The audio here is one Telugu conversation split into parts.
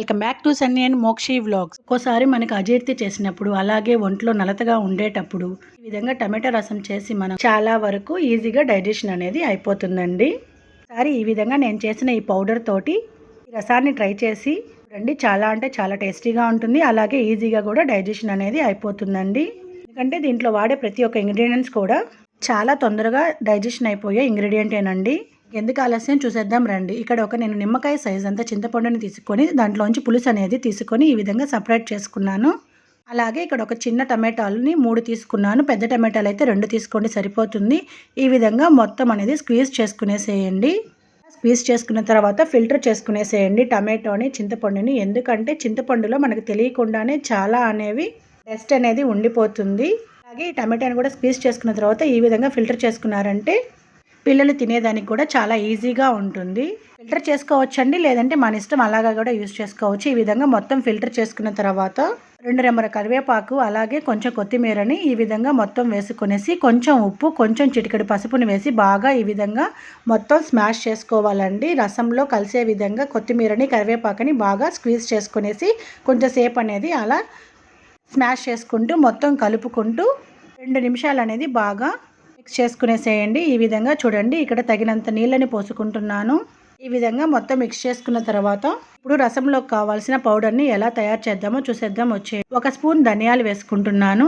Welcome back to Sunny and Mokshi vlogs ఒక్కోసారి మనకు అజీర్తి చేసినప్పుడు అలాగే ఒంట్లో నలతగా ఉండేటప్పుడు ఈ విధంగా టమాటా రసం చేసి మనం చాలా వరకు ఈజీగా డైజెషన్ అనేది అయిపోతుందండి. సారి ఈ విధంగా నేను చేసిన ఈ పౌడర్ తోటి ఈ రసాన్ని ట్రై చేసి చూడండి చాలా అంటే చాలా టేస్టీగా ఉంటుంది అలాగే ఈజీగా కూడా డైజెషన్ అనేది అయిపోతుందండి. ఎందుకంటే దీంట్లో వాడే ప్రతి ఒక్క ఇంగ్రీడియంట్స్ కూడా చాలా తొందరగా డైజెషన్ అయిపోయే ఇంగ్రీడియంటేనండి ఎందుకు ఆలస్యం? చూసేద్దాం రండి. ఇక్కడ ఒక నేను నిమ్మకాయ సైజ్ అంతా చింతపండుని తీసుకొని దాంట్లోంచి పులుసు అనేది తీసుకొని ఈ విధంగా సపరేట్ చేసుకున్నాను. అలాగే ఇక్కడ ఒక చిన్న టమాటాలని మూడు తీసుకున్నాను. పెద్ద టమాటాలు అయితే రెండు తీసుకోండి సరిపోతుంది. ఈ విధంగా మొత్తం అనేది స్క్వీజ్ చేసుకునేసేయండి. స్క్వీజ్ చేసుకున్న తర్వాత ఫిల్టర్ చేసుకునేసేయండి టమాటోని చింతపండుని. ఎందుకంటే చింతపండులో మనకు తెలియకుండానే చాలా అనేవి డస్ట్ అనేది ఉండిపోతుంది. అలాగే ఈ టమాటాని కూడా స్క్వీజ్ చేసుకున్న తర్వాత ఈ విధంగా ఫిల్టర్ చేసుకున్నారంటే పిల్లలు తినేదానికి కూడా చాలా ఈజీగా ఉంటుంది. ఫిల్టర్ చేసుకోవచ్చండి లేదంటే మన ఇష్టం అలాగా కూడా యూజ్ చేసుకోవచ్చు. ఈ విధంగా మొత్తం ఫిల్టర్ చేసుకున్న తర్వాత రెండు రెమ్మల కరివేపాకు అలాగే కొంచెం కొత్తిమీరని ఈ విధంగా మొత్తం వేసుకునేసి కొంచెం ఉప్పు కొంచెం చిటికడి పసుపుని వేసి బాగా ఈ విధంగా మొత్తం స్మాష్ చేసుకోవాలండి. రసంలో కలిసే విధంగా కొత్తిమీరని కరివేపాకుని బాగా స్క్వీజ్ చేసుకునేసి కొంచెం సేపు అనేది అలా స్మాష్ చేసుకుంటూ మొత్తం కలుపుకుంటూ రెండు నిమిషాలు అనేది బాగా మిక్స్ చేసుకునేసేయండి. ఈ విధంగా చూడండి ఇక్కడ తగినంత నీళ్ళని పోసుకుంటున్నాను. ఈ విధంగా మొత్తం మిక్స్ చేసుకున్న తర్వాత ఇప్పుడు రసంలో కావాల్సిన పౌడర్ని ఎలా తయారు చేద్దామో చూసేద్దాం. వచ్చే ఒక స్పూన్ ధనియాలు వేసుకుంటున్నాను.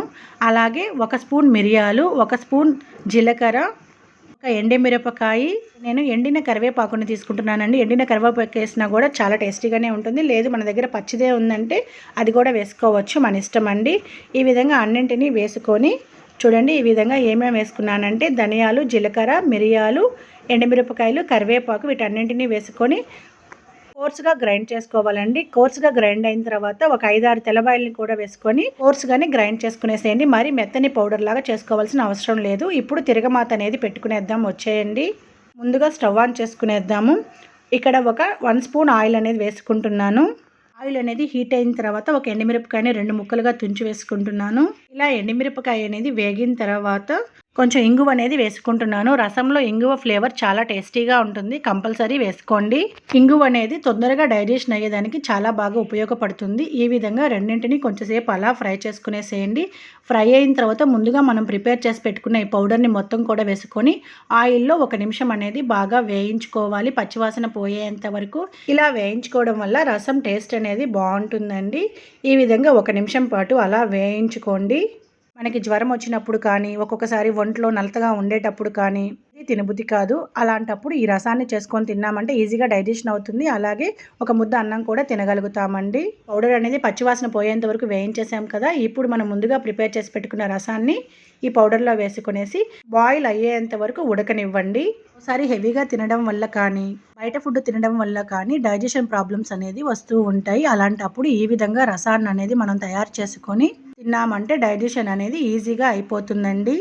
అలాగే ఒక స్పూన్ మిరియాలు ఒక స్పూన్ జీలకర్ర ఒక ఎండిమిరపకాయ నేను ఎండిన కరివేపాకుని తీసుకుంటున్నానండి. ఎండిన కరివేపాకు వేసినా కూడా చాలా టేస్టీగానే ఉంటుంది. లేదు మన దగ్గర పచ్చిదే ఉందంటే అది కూడా వేసుకోవచ్చు. మన ఇష్టం అండి. ఈ విధంగా అన్నింటినీ వేసుకొని చూడండి ఈ విధంగా ఏమేమి వేసుకున్నానంటే ధనియాలు జీలకర్ర మిరియాలు ఎండుమిరపకాయలు కరివేపాకు వీటన్నింటినీ వేసుకొని కోర్సుగా గ్రైండ్ చేసుకోవాలండి. కోర్సుగా గ్రైండ్ అయిన తర్వాత ఒక ఐదారు తెల్లబాయల్ని కూడా వేసుకొని కోర్సుగానే గ్రైండ్ చేసుకునేసేయండి. మరి మెత్తని పౌడర్ లాగా చేసుకోవాల్సిన అవసరం లేదు. ఇప్పుడు తిరగమాత అనేది పెట్టుకునేద్దాం వచ్చేయండి. ముందుగా స్టవ్ ఆన్ చేసుకునేద్దాము. ఇక్కడ ఒక వన్ స్పూన్ ఆయిల్ అనేది వేసుకుంటున్నాను. ఆయిల్ అనేది హీట్ అయిన తర్వాత ఒక ఎండుమిరపకాయని రెండు ముక్కలుగా తుంచి వేసుకుంటున్నాను. ఇలా ఎండుమిరపకాయ అనేది వేగిన తర్వాత కొంచెం ఇంగువ అనేది వేసుకుంటున్నాను. రసంలో ఇంగువ ఫ్లేవర్ చాలా టేస్టీగా ఉంటుంది. కంపల్సరీ వేసుకోండి. ఇంగువ అనేది తొందరగా డైజెషన్ అయ్యేదానికి చాలా బాగా ఉపయోగపడుతుంది. ఈ విధంగా రెండింటిని కొంచెంసేపు అలా ఫ్రై చేసుకునేసేయండి. ఫ్రై అయిన తర్వాత ముందుగా మనం ప్రిపేర్ చేసి పెట్టుకున్న ఈ పౌడర్ని మొత్తం కూడా వేసుకొని ఆయిల్లో ఒక నిమిషం అనేది బాగా వేయించుకోవాలి. పచ్చివాసన పోయేంత వరకు ఇలా వేయించుకోవడం వల్ల రసం టేస్ట్ అనేది బాగుంటుందండి. ఈ విధంగా ఒక నిమిషం పాటు అలా వేయించుకోండి. మనకి జ్వరం వచ్చినప్పుడు కానీ ఒక్కొక్కసారి ఒంట్లో నలతగా ఉండేటప్పుడు కానీ ఇది తినబుద్ధి కాదు. అలాంటప్పుడు ఈ రసాన్ని చేసుకొని తిన్నామంటే ఈజీగా డైజెషన్ అవుతుంది. అలాగే ఒక ముద్ద అన్నం కూడా తినగలుగుతామండి. పౌడర్ అనేది పచ్చివాసన పోయేంత వరకు వేయించేసాం కదా ఇప్పుడు మనం ముందుగా ప్రిపేర్ చేసి పెట్టుకున్న రసాన్ని ఈ పౌడర్లో వేసుకునేసి బాయిల్ అయ్యేంత వరకు ఉడకనివ్వండి. ఒకసారి హెవీగా తినడం వల్ల కానీ బయట ఫుడ్ తినడం వల్ల కానీ డైజెషన్ ప్రాబ్లమ్స్ అనేది వస్తూ ఉంటాయి. అలాంటప్పుడు ఈ విధంగా రసాన్ని అనేది మనం తయారు చేసుకొని తిన్నామంటే డైజెషన్ అనేది ఈజీగా అయిపోతుందండి.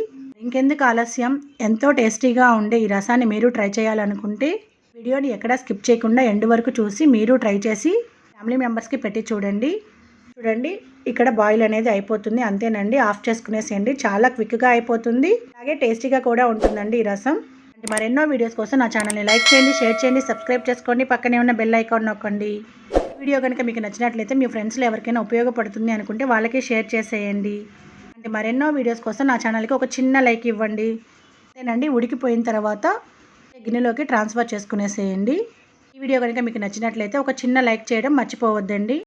ఇంకెందుకు ఆలస్యం? ఎంతో టేస్టీగా ఉండే ఈ రసాన్ని మీరు ట్రై చేయాలనుకుంటే వీడియోని ఎక్కడా స్కిప్ చేయకుండా ఎండ్ వరకు చూసి మీరు ట్రై చేసి ఫ్యామిలీ మెంబర్స్కి పెట్టి చూడండి. చూడండి ఇక్కడ బాయిల్ అనేది అయిపోతుంది. అంతేనండి ఆఫ్ చేసుకునేసేయండి. చాలా క్విక్గా అయిపోతుంది. అలాగే టేస్టీగా కూడా ఉంటుందండి ఈ రసం. మరెన్నో వీడియోస్ కోసం నా ఛానల్ని లైక్ చేయండి షేర్ చేయండి సబ్స్క్రైబ్ చేసుకోండి. పక్కనే ఉన్న బెల్ ఐకాన్ నొక్కండి. వీడియో కనుక మీకు నచ్చినట్లయితే మీ ఫ్రెండ్స్లో ఎవరికైనా ఉపయోగపడుతుంది అనుకుంటే వాళ్ళకి షేర్ చేసేయండి. అంటే మరెన్నో వీడియోస్ కోసం నా ఛానల్కి ఒక చిన్న లైక్ ఇవ్వండి. అంతేనండి ఉడికిపోయిన తర్వాత గిన్నెలోకి ట్రాన్స్ఫర్ చేసుకునేసేయండి. ఈ వీడియో కనుక మీకు నచ్చినట్లయితే ఒక చిన్న లైక్ చేయడం మర్చిపోవద్దండి.